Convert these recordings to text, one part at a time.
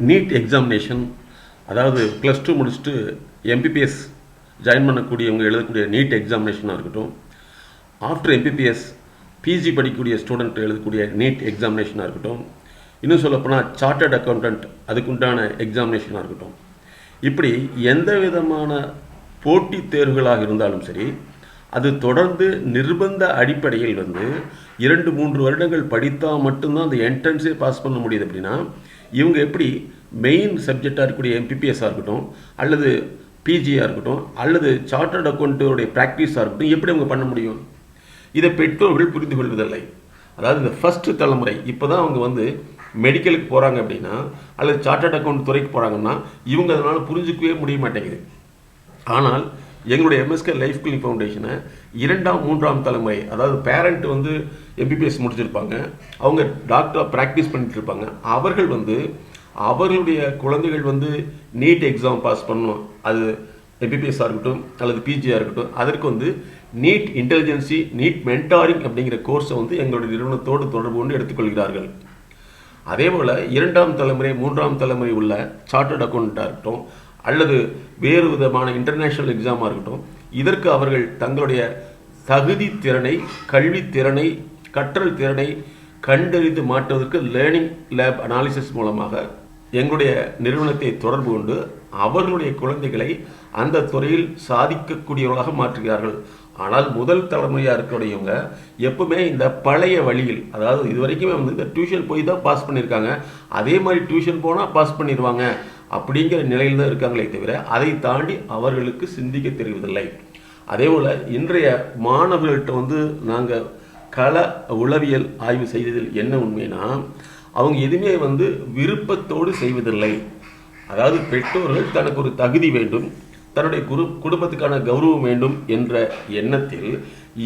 NEET examination அதாவது plus two முடிச்சுட்டு MBBS join பண்ணக்கூடியவங்க எழுதக்கூடிய நீட் எக்ஸாமினேஷனாக இருக்கட்டும் ஆஃப்டர் எம்பிபிஎஸ் பிஜி படிக்கக்கூடிய ஸ்டூடெண்ட் எழுதக்கூடிய நீட் எக்ஸாமினேஷனாக இருக்கட்டும் இன்னும் சொல்லப்போனால் சார்ட்டர்ட் அக்கௌண்டன்ட் அதுக்குண்டான எக்ஸாமினேஷனாக இருக்கட்டும். இப்படி எந்த விதமான போட்டித் தேர்வுகளாக இருந்தாலும் சரி அது தொடர்ந்து நிர்பந்த அடிப்படையில் வந்து இரண்டு மூன்று வருடங்கள் படித்தால் மட்டும்தான் அந்த என்ட்ரன்ஸே பாஸ் பண்ண முடியுது அப்படின்னா இவங்க எப்படி மெயின் சப்ஜெக்டாக இருக்கக்கூடிய எம்பிபிஎஸ்ஸாக இருக்கட்டும் அல்லது பிஜியாக இருக்கட்டும் அல்லது சார்ட்டர்ட் அக்கௌண்ட்டுடைய ப்ராக்டிஸாக இருக்கட்டும் எப்படி அவங்க பண்ண முடியும்? இதை பெற்றோர்கள் புரிந்து கொள்வதில்லை. அதாவது இந்த ஃபஸ்ட்டு தலைமுறை இப்போ தான் அவங்க வந்து மெடிக்கலுக்கு போகிறாங்க அப்படின்னா அல்லது சார்ட்டர்ட் அக்கௌண்ட் துறைக்கு போகிறாங்கன்னா இவங்க அதனால் புரிஞ்சுக்கவே முடிய மாட்டேங்குது. ஆனால் எங்களுடைய எம்எஸ்கே லைஃப் கிளினிக் ஃபவுண்டேஷனை இரண்டாம் மூன்றாம் தலைமுறை அதாவது பேரண்ட் வந்து எம்பிபிஎஸ் முடிச்சிருப்பாங்க. அவங்க டாக்டராக ப்ராக்டிஸ் பண்ணிட்டு இருப்பாங்க. அவர்கள் வந்து அவர்களுடைய குழந்தைகள் வந்து நீட் எக்ஸாம் பாஸ் பண்ணணும் அது எம்பிபிஎஸ்ஸாக இருக்கட்டும் அல்லது பிஜியாக இருக்கட்டும் அதற்கு வந்து நீட் இன்டெலிஜென்சி நீட் மென்டாரிங் அப்படிங்கிற கோர்ஸை வந்து எங்களுடைய நிறுவனத்தோடு தொடர்பு கொண்டு எடுத்துக்கொள்கிறார்கள். அதே போல் இரண்டாம் தலைமுறை மூன்றாம் தலைமுறை உள்ள சார்ட்டர்ட் அக்கௌண்ட்டாக இருக்கட்டும் அல்லது வேறு விதமான இன்டர்நேஷ்னல் எக்ஸாமாக இருக்கட்டும் இதற்கு அவர்கள் தங்களுடைய தகுதி திறனை கல்வி திறனை கற்றல் திறனை கண்டறிந்து மாற்றுவதற்கு லேர்னிங் லேப் அனாலிசிஸ் மூலமாக எங்களுடைய நிறுவனத்தை தொடர்பு கொண்டு அவர்களுடைய குழந்தைகளை அந்த துறையில் சாதிக்கக்கூடியவர்களாக மாற்றுகிறார்கள். ஆனால் முதல் தலைமுறையாக இருக்கக்கூடியவங்க எப்பவுமே இந்த பழைய வழியில் அதாவது இது வரைக்குமே வந்து இந்த டியூஷன் போய் தான் பாஸ் பண்ணியிருக்காங்க. அதே மாதிரி டியூஷன் போனால் பாஸ் பண்ணிடுவாங்க அப்படிங்கிற நிலையில் தான் இருக்காங்களே தவிர அதை தாண்டி அவர்களுக்கு சிந்திக்க தெரிவதில்லை. அதே போல் இன்றைய மாணவர்கள்ட்ட வந்து நாங்கள் கள உளவியல் ஆய்வு செய்ததில் என்ன உண்மைனா அவங்க எதுவுமே வந்து விருப்பத்தோடு செய்வதில்லை. அதாவது பெற்றோர்கள் தனக்கு ஒரு தகுதி வேண்டும் தன்னுடைய குரு குடும்பத்துக்கான கௌரவம் வேண்டும் என்ற எண்ணத்தில்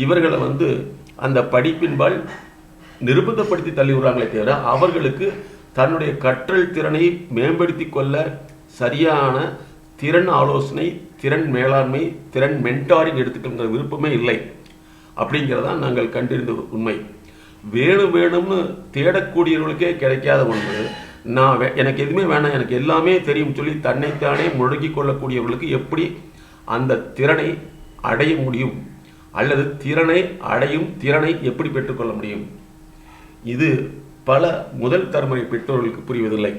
இவர்களை வந்து அந்த படிப்பின்பால் நிர்பந்தப்படுத்தி தள்ளி விடுறாங்களே தவிர அவர்களுக்கு தன்னுடைய கற்றல் திறனை மேம்படுத்தி கொள்ள சரியான திறன் ஆலோசனை திறன் மேலாண்மை திறன் மென்டாரிங் எடுத்துக்கிற விருப்பமே இல்லை. அப்படிங்கிறதான் நாங்கள் கண்டறிந்த உண்மை. வேணும் வேணும்னு தேடக்கூடியவர்களுக்கே கிடைக்காத ஒன்று நான் வே- எனக்கு எதுவுமே வேணாம் எனக்கு எல்லாமே தெரியும் சொல்லி தன்னைத்தானே முழுகிக் கொள்ளக்கூடியவர்களுக்கு எப்படி அந்த திறனை அடைய முடியும்? அல்லது திறனை அடையும் திறனை எப்படி பெற்றுக்கொள்ள முடியும்? இது பல முதல் தலைமுறை பெற்றோர்களுக்கு புரிவதில்லை.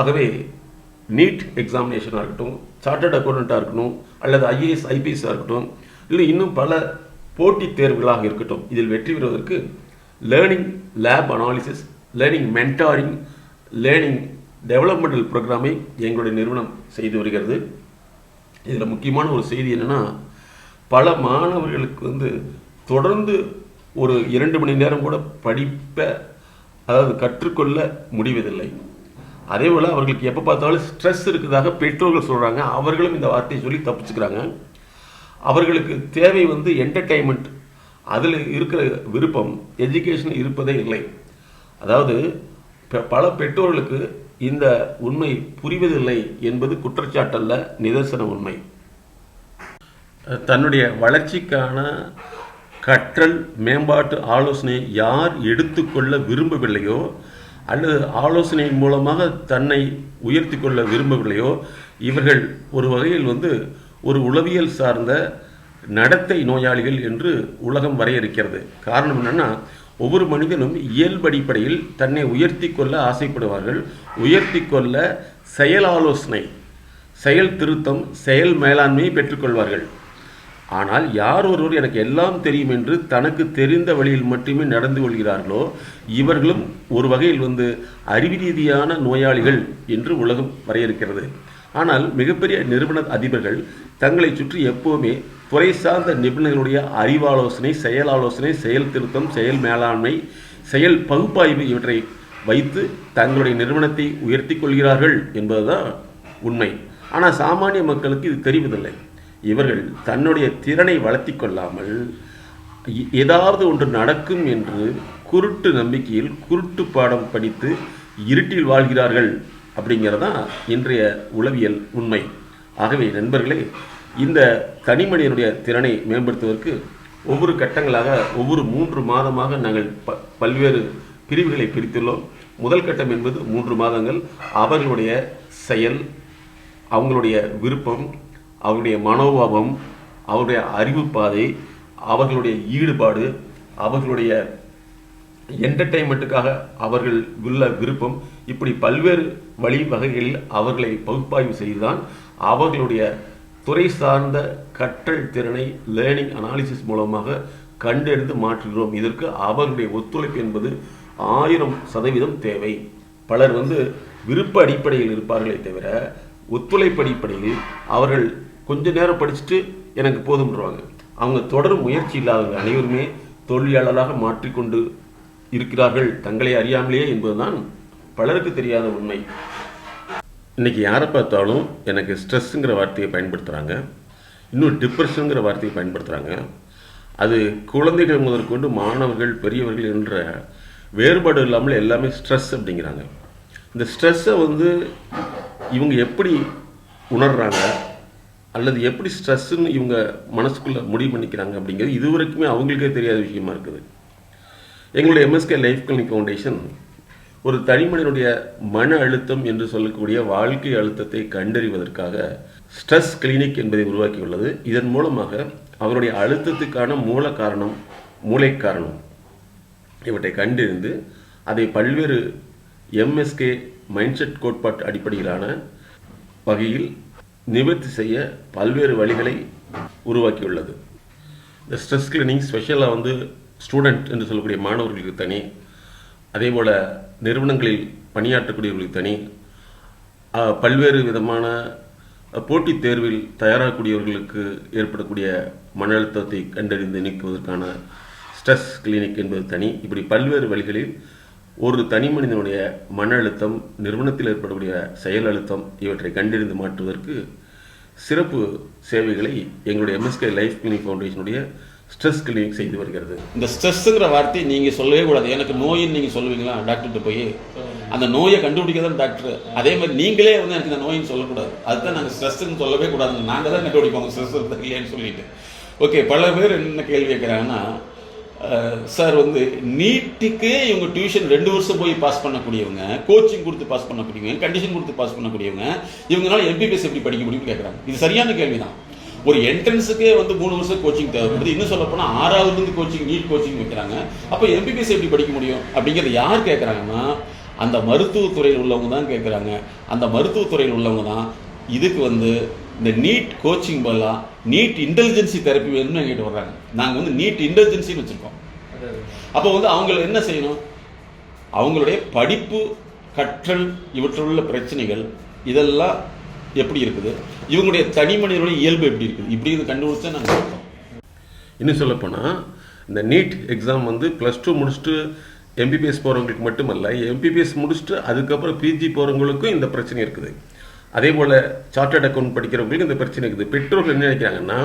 ஆகவே நீட் எக்ஸாமினேஷனாக இருக்கட்டும் சார்ட்டர்ட் அக்கௌண்டண்ட்டாக இருக்கட்டும் அல்லது ஐஏஎஸ் ஐபிஎஸ்ஸாக இருக்கட்டும் இல்லை இன்னும் பல போட்டித் தேர்வுகளாக இருக்கட்டும் இதில் வெற்றி பெறுவதற்கு learning lab analysis learning mentoring learning developmental ப்ரோக்ராமை எங்களுடைய நிறுவனம் செய்து வருகிறது. இதில் முக்கியமான ஒரு செய்தி என்னென்னா பல மாணவர்களுக்கு வந்து தொடர்ந்து ஒரு இரண்டு மணி நேரம் கூட படிப்பை அதாவது கற்றுக்கொள்ள முடிவதில்லை. அதே போல் அவர்களுக்கு எப்போ பார்த்தாலும் ஸ்ட்ரெஸ் இருக்கிறதாக பெற்றோர்கள் சொல்கிறாங்க அவர்களும் இந்த வார்த்தையை சொல்லி தப்பிச்சுக்கிறாங்க. அவர்களுக்கு தேவை வந்து என்டர்டைன்மெண்ட் அதில் இருக்கிற விருப்பம் எஜுகேஷன் இருப்பதே இல்லை. அதாவது பல பெற்றோர்களுக்கு இந்த உண்மை புரிவதில்லை என்பது குற்றச்சாட்டல்ல நிதர்சன உண்மை. தன்னுடைய வளர்ச்சிக்கான கற்றல் மேம்பாட்டு ஆலோசனை யார் எடுத்துக்கொள்ள விரும்பவில்லையோ அல்லது ஆலோசனையின் மூலமாக தன்னை உயர்த்தி கொள்ள விரும்பவில்லையோ இவர்கள் ஒரு வகையில் வந்து ஒரு உளவியல் சார்ந்த நடத்தை நோயாளிகள் என்று உலகம் வரையறுக்கிறது. காரணம் என்னென்னா ஒவ்வொரு மனிதனும் இயல்படிப்படையில் தன்னை உயர்த்தி கொள்ள ஆசைப்படுவார்கள். உயர்த்தி கொள்ள செயல் ஆலோசனை செயல் திருத்தம் செயல் மேலாண்மையை பெற்றுக்கொள்வார்கள். ஆனால் யார் ஒருவர் எனக்கு எல்லாம் தெரியும் என்று தனக்கு தெரிந்த வழியில் மட்டுமே நடந்து கொள்கிறார்களோ இவர்களும் ஒரு வகையில் வந்து அறிவு ரீதியான நோயாளிகள் என்று உலகம் வரையறுக்கிறது. ஆனால் மிகப்பெரிய நிறுவன அதிபர்கள் தங்களை சுற்றி எப்போவுமே துறை சார்ந்த நிபுணர்களுடைய அறிவாலோசனை செயல் ஆலோசனை செயல் திருத்தம் செயல் மேலாண்மை செயல் பகுப்பாய்வு இவற்றை வைத்து தங்களுடைய நிறுவனத்தை உயர்த்தி கொள்கிறார்கள் என்பதுதான் உண்மை. ஆனால் சாமானிய மக்களுக்கு இது தெரிவதில்லை. இவர்கள் தன்னுடைய திறனை வளர்த்தி கொள்ளாமல் எ- ஏதாவது ஒன்று நடக்கும் என்று குருட்டு நம்பிக்கையில் குருட்டு பாடம் படித்து இருட்டில் வாழ்கிறார்கள் அப்படிங்கிறதான் இன்றைய உளவியல் உண்மை. ஆகவே நண்பர்களே இந்த தனிமனிதனுடைய திறனை மேம்படுத்துவதற்கு ஒவ்வொரு கட்டங்களாக ஒவ்வொரு மூன்று மாதமாக நாங்கள் ப பல்வேறு பிரிவுகளை பிரித்துள்ளோம். முதல் கட்டம் என்பது மூன்று மாதங்கள். அவர்களுடைய செயல் அவங்களுடைய விருப்பம் அவருடைய மனோபாவம் அவருடைய அறிவு பாதை அவர்களுடைய ஈடுபாடு அவர்களுடைய என்டர்டைன்மெண்ட்டுக்காக அவர்கள் உள்ள விருப்பம் இப்படி பல்வேறு வழி வகைகளில் அவர்களை பகுப்பாய்வு செய்துதான் அவர்களுடைய துறை சார்ந்த கற்றல் திறனை லேர்னிங் அனாலிசிஸ் மூலமாக கண்டெடுத்து மாற்றுகிறோம். இதற்கு அவர்களுடைய ஒத்துழைப்பு என்பது ஆயிரம் சதவீதம் தேவை. பலர் வந்து விருப்ப அடிப்படையில் இருப்பார்களே தவிர ஒத்துழைப்பு அடிப்படையில் அவர்கள் கொஞ்ச நேரம் படிச்சுட்டு எனக்கு போதும்ன்றவாங்க. அவங்க தொடரும் முயற்சி இல்லாதவங்க அனைவருமே தொழிலாளராக மாற்றிக்கொண்டு இருக்கிறார்கள் தங்களை அறியாமலேயே என்பதுதான் பலருக்கு தெரியாத உண்மை. இன்னைக்கு யாரை பார்த்தாலும் எனக்கு ஸ்ட்ரெஸ்ஸுங்கிற வார்த்தையை பயன்படுத்துகிறாங்க இன்னும் டிப்ரெஷனுங்கிற வார்த்தையை பயன்படுத்துகிறாங்க அது குழந்தைகள் முதற்கொண்டு மாணவர்கள் பெரியவர்கள் என்ற வேறுபாடு இல்லாமல் எல்லாமே ஸ்ட்ரெஸ் அப்படிங்கிறாங்க. இந்த ஸ்ட்ரெஸ்ஸை வந்து இவங்க எப்படி உணர்றாங்க? அல்லது எப்படி ஸ்ட்ரெஸ்ஸுன்னு இவங்க மனசுக்குள்ளே முடிவு பண்ணிக்கிறாங்க அப்படிங்கிறது இது வரைக்குமே அவங்களுக்கே தெரியாத விஷயமா இருக்குது. எங்களுடைய எம்எஸ்கே லைஃப் கிளினிக் ஃபவுண்டேஷன் ஒரு தனிமனிதனுடைய மன அழுத்தம் என்று சொல்லக்கூடிய வாழ்க்கை அழுத்தத்தை கண்டறிவதற்காக ஸ்ட்ரெஸ் கிளினிக் என்பதை உருவாக்கியுள்ளது. இதன் மூலமாக அவருடைய அழுத்தத்துக்கான மூல காரணம் மூளை காரணம் இவற்றை கண்டறிந்து அதை பல்வேறு எம்எஸ்கே மைண்ட்செட் கோட்பாட்டு அடிப்படையிலான வகையில் நிவர்த்தி செய்ய பல்வேறு வழிகளை உருவாக்கியுள்ளது. இந்த ஸ்ட்ரெஸ் கிளினிங் ஸ்பெஷலாக வந்து ஸ்டூடெண்ட் என்று சொல்லக்கூடிய மாணவர்களுக்கு தனி அதே போல் நிறுவனங்களில் பணியாற்றக்கூடியவர்களுக்கு தனி பல்வேறு விதமான போட்டித் தேர்வில் தயாராகக்கூடியவர்களுக்கு ஏற்படக்கூடிய மன அழுத்தத்தை கண்டறிந்து நீக்குவதற்கான ஸ்ட்ரெஸ் கிளினிக் என்பது தனி. இப்படி பல்வேறு வழிகளில் ஒரு தனி மனிதனுடைய மன அழுத்தம் நிறுவனத்தில் ஏற்படக்கூடிய செயல் அழுத்தம் இவற்றை கண்டறிந்து மாற்றுவதற்கு சிறப்பு சேவைகளை எங்களுடைய எம்எஸ்கே லைஃப் கிளினிக் ஃபவுண்டேஷனுடைய ஸ்ட்ரெஸ் கிளினிக் செய்து வருகிறது. இந்த ஸ்ட்ரெஸ்ஸுங்கிற வார்த்தையை நீங்கள் சொல்லவே கூடாது. எனக்கு நோயின்னு நீங்கள் சொல்லுவீங்களா? டாக்டர்கிட்ட போய். அந்த நோயை கண்டுபிடிக்க தான் டாக்டர் அதே மாதிரி நீங்களே வந்து எனக்கு இந்த நோயின்னு சொல்லக்கூடாது. அதுதான் நாங்கள் ஸ்ட்ரெஸ்ஸுன்னு சொல்லவே கூடாது நாங்கள் தான் கண்டுபிடிப்போம். ஸ்ட்ரெஸ் இருந்தா இல்லையான்னு சொல்லிட்டு. ஓகே பல பேர் என்ன கேள்வி கேட்குறாங்கன்னா சார் வந்து நீட்டுக்கே இவங்க டியூஷன் ரெண்டு வருஷம் போய் பாஸ் பண்ணக்கூடியவங்க கோச்சிங் கொடுத்து பாஸ் பண்ணக்கூடியவங்க கண்டிஷன் கொடுத்து பாஸ் பண்ணக்கூடியவங்க இவங்களால எம்பிபிஎஸ் எப்படி படிக்க முடியும்னு கேட்குறாங்க இது சரியான கேள்வி தான் ஒரு என்ட்ரன்ஸுக்கே வந்து மூணு வருஷம் கோச்சிங் தேவைப்படுது. இன்னும் சொல்லப்போனால் ஆறாவதுலேருந்து கோச்சிங் நீட் கோச்சிங் வைக்கிறாங்க. அப்போ எம்பிபிஎஸ் எப்படி படிக்க முடியும் அப்படிங்கிறத யார் கேட்குறாங்கன்னா அந்த மருத்துவத்துறையில் உள்ளவங்க தான் கேட்குறாங்க அந்த மருத்துவத்துறையில் உள்ளவங்க தான் இதுக்கு வந்து இந்த நீட் கோச்சிங் பதிலாக நீட் இன்டெலிஜென்சி தெரப்பி வேணும்னு எங்கிட்ட வர்றாங்க. நாங்கள் வந்து நீட் இன்டெலிஜென்சின்னு வச்சுருக்கோம். அப்போ வந்து அவங்கள என்ன செய்யணும்? அவங்களுடைய படிப்பு கற்றல் இவற்றுள்ள பிரச்சனைகள் இதெல்லாம் எப்படி இருக்குது? இவங்களுடைய தனி மனிதனுடைய இயல்பு எப்படி இருக்குது? இப்படி இது கண்டுபிடிச்சா நாங்கள் சொல்கிறோம் இன்னும் சொல்லப்போனால் இந்த நீட் எக்ஸாம் வந்து ப்ளஸ் டூ முடிச்சுட்டு எம்பிபிஎஸ் போகிறவங்களுக்கு மட்டுமல்ல எம்பிபிஎஸ் முடிச்சுட்டு அதுக்கப்புறம் பிஜி போகிறவங்களுக்கும் இந்த பிரச்சனை இருக்குது. அதே போல் சார்ட்டர்ட் அக்கௌண்ட் படிக்கிறவங்களுக்கு இந்த பிரச்சனை இருக்குது. பெற்றோர்கள் என்ன நினைக்கிறாங்கன்னா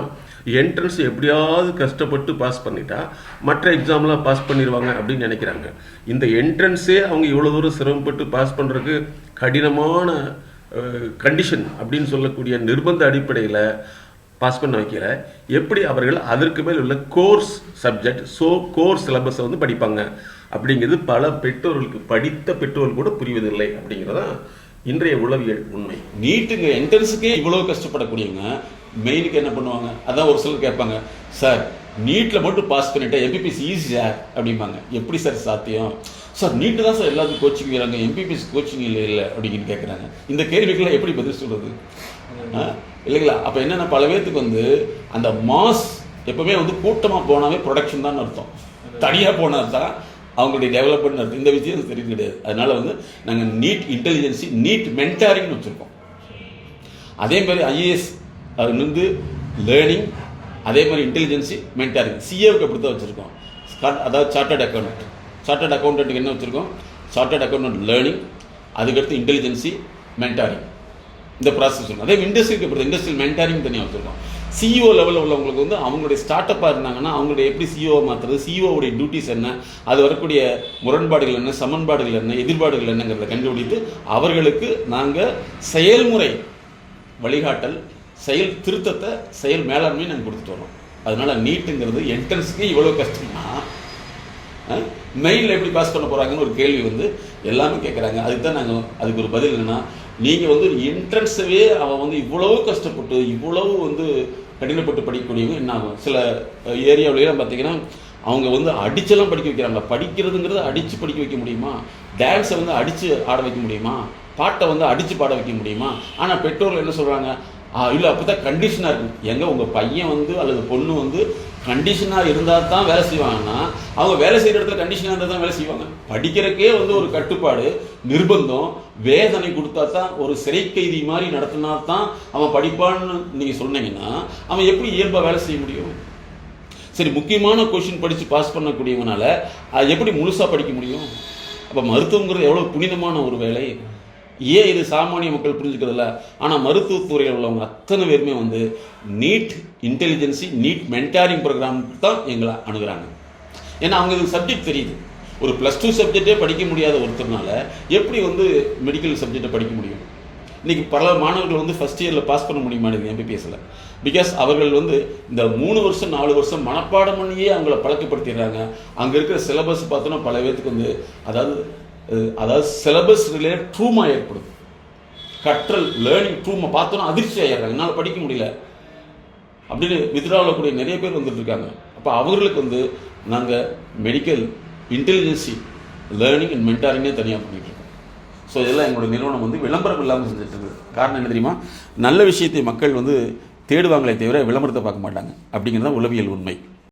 என்ட்ரன்ஸ் எப்படியாவது கஷ்டப்பட்டு பாஸ் பண்ணிட்டா மற்ற எக்ஸாம்லாம் பாஸ் பண்ணிடுவாங்க அப்படின்னு நினைக்கிறாங்க. இந்த என்ட்ரன்ஸே அவங்க இவ்வளோ தூரம் சிரமப்பட்டு பாஸ் பண்ணுறதுக்கு கடினமான கண்டிஷன் அப்படின்னு சொல்லக்கூடிய நிர்பந்த அடிப்படையில் பாஸ் பண்ண வைக்கல. எப்படி அவர்கள் அதற்கு மேல் உள்ள கோர்ஸ் சப்ஜெக்ட் ஸோ கோர்ஸ் சிலபஸை வந்து படிப்பாங்க. அப்படிங்கிறது பல பெற்றோர்களுக்கு படித்த பெற்றோர்கள் கூட புரிவதில்லை அப்படிங்கிறதான் இன்றைய உளவியல் உண்மை. நீட்டுங்க என்ட்ரன்ஸுக்கே இவ்வளோ கஷ்டப்படக்கூடியவங்க மெயினுக்கு என்ன பண்ணுவாங்க? அதான் ஒரு சிலர் கேட்பாங்க சார் நீட்டில் மட்டும் பாஸ் பண்ணிட்டேன் எம்பிபிஎஸ் ஈஸி சார் அப்படிம்பாங்க. எப்படி சார் சாத்தியம்? சார் நீட்டு தான் சார் எல்லாத்துக்கும் கோச்சிங் வராங்க எம்பிபிஎஸ் கோச்சிங் இல்லை இல்லை அப்படின்னு கேட்குறாங்க. இந்த கேள்விக்கெல்லாம் எப்படி பதில் சொல்கிறது ஆ? இல்லைங்களா? அப்போ என்னென்ன பல பேர்த்துக்கு வந்து அந்த மாஸ் எப்பவுமே வந்து கூட்டமாக போனாவே ப்ரொடக்ஷன் தான் அர்த்தம். தனியாக போனால் தான் அவங்களுடைய டெவலப்மெண்ட் இந்த விஷயம் தெரியும் கிடையாது. அதனால வந்து நாங்கள் நீட் இன்டெலிஜென்சி நீட் மென்டாரிங்னு வச்சுருக்கோம். அதே மாதிரி ஐஏஎஸ் அது வந்து லேர்னிங் அதே மாதிரி இன்டெலிஜென்சி மென்டாரிங் சிஏவுக்கு அப்படி தான் வச்சுருக்கோம். அதாவது சார்ட்டர்ட் அக்கௌண்ட் சார்ட்டர்ட் அக்கௌண்ட்டுக்கு என்ன வச்சுருக்கோம்? சார்ட்டர்ட் அக்கௌண்ட் லேர்னிங் அதுக்கடுத்து இன்டெலிஜென்சி மென்டாரிங் இந்த ப்ராசஸ் இருக்கும் அதே இண்டஸ்ட்ரிக்கு இண்டஸ்ட்ரியல் மென்டாரிங் தனியாக வச்சுருக்கோம். சிஇஓ லெவலில் உள்ளவங்களுக்கு வந்து அவங்களுடைய ஸ்டார்ட் அப்பாக இருந்தாங்கன்னா அவங்களுடைய எப்படி சிஇஓ மாற்றுறது சிஇஓவுடைய டியூட்டிஸ் என்ன அது வரக்கூடிய முரண்பாடுகள் என்ன சமன்பாடுகள் என்ன எதிர்பாடுகள் என்னங்கிறத கண்டுபிடித்து அவர்களுக்கு நாங்கள் செயல்முறை வழிகாட்டல் செயல் திருத்தத்தை செயல் மேலாண்மையும் நாங்கள் கொடுத்துட்டு வரோம் அதனால் நீட்டுங்கிறது என்ட்ரன்ஸுக்கு இவ்வளோ கஷ்டம்னா மெயிலில் எப்படி பாஸ் பண்ண போகிறாங்கன்னு ஒரு கேள்வி வந்து எல்லாமே கேட்குறாங்க அதுக்கு தான் நாங்கள் அதுக்கு ஒரு பதில் என்னென்னா நீங்கள் வந்து ஒரு என்ட்ரன்ஸவே அவன் வந்து இவ்வளவு கஷ்டப்பட்டு இவ்வளவு வந்து கடினப்பட்டு படிக்கக்கூடியவங்க என்ன ஆகும்? சில ஏரியாவிலாம் பார்த்தீங்கன்னா அவங்க வந்து அடிச்செல்லாம் படிக்க வைக்கிறாங்க. படிக்கிறதுங்கிறத அடித்து படிக்க வைக்க முடியுமா? டான்ஸை வந்து அடித்து ஆட வைக்க முடியுமா? பாட்டை வந்து அடித்து பாட வைக்க முடியுமா? ஆனால் பெற்றோர்கள் என்ன சொல்கிறாங்க இல்லை அப்போ தான் கண்டிஷனாக இருக்கும் எங்கே உங்கள் பையன் வந்து அல்லது பொண்ணு வந்து கண்டிஷனாக இருந்தால் தான் வேலை செய்வாங்கன்னா அவங்க வேலை செய்கிற இடத்துல கண்டிஷனாக இருந்தால் தான் வேலை செய்வாங்க. படிக்கிறக்கே வந்து ஒரு கட்டுப்பாடு நிர்பந்தம் வேதனை கொடுத்தா தான் ஒரு சிறை கைதி மாதிரி நடத்தினா தான் அவன் படிப்பான்னு நீங்கள் சொன்னீங்கன்னா அவன் எப்படி இயல்பாக வேலை செய்ய முடியும்? சரி முக்கியமான கொஷின் படித்து பாஸ் பண்ணக்கூடியவனால அது எப்படி முழுசாக படிக்க முடியும்? அப்போ மருத்துவங்கிறது எவ்வளோ புனிதமான ஒரு வேலை. ஏன் இது சாமானிய மக்கள் புரிஞ்சுக்கிறதில்ல? ஆனால் மருத்துவத்துறையில் உள்ளவங்க அத்தனை பேருமே வந்து NEET intelligence NEET mentoring program தான் எங்களை அணுகிறாங்க. ஏன்னா அவங்க இது சப்ஜெக்ட் தெரியுது. ஒரு ப்ளஸ் டூ சப்ஜெக்டே படிக்க முடியாத ஒருத்தர்னால எப்படி வந்து மெடிக்கல் சப்ஜெக்டை படிக்க முடியும்? இன்றைக்கி பல மாணவர்கள் வந்து ஃபஸ்ட் இயரில் பாஸ் பண்ண முடிய மாட்டேங்குது எம்பிபிஎஸ்ல பிகாஸ் அவர்கள் வந்து இந்த மூணு வருஷம் நாலு வருஷம் மனப்பாடம் பண்ணியே அவங்கள பழக்கப்படுத்திடுறாங்க. அங்கே இருக்கிற சிலபஸ் பார்த்தோன்னா பல பேர்த்துக்கு வந்து அதாவது அதாவது சிலபஸ் ரிலேட் ட்ரூமா ஏற்படுது. கற்றல் லேர்னிங் ட்ரூமை பார்த்தோன்னா அதிர்ச்சி ஆயிடுறாங்க. என்னால் படிக்க முடியல. அப்படின்னு வித்ராவில் கூடிய நிறைய பேர் வந்துட்டு இருக்காங்க. அப்போ அவர்களுக்கு வந்து நாங்கள் மெடிக்கல் இன்டெலிஜென்சி லேர்னிங் அண்ட் மென்டாரிங்கே தனியாக பண்ணிட்டு இருக்கோம். ஸோ இதெல்லாம் எங்களோட நிறுவனம் வந்து விளம்பரம் இல்லாமல் செஞ்சுட்டு இருக்குது காரணம் என்ன தெரியுமா? நல்ல விஷயத்தை மக்கள் வந்து தேடுவாங்களே தவிர விளம்பரத்தை பார்க்க மாட்டாங்க. அப்படிங்கிறது தான் உளவியல் உண்மை.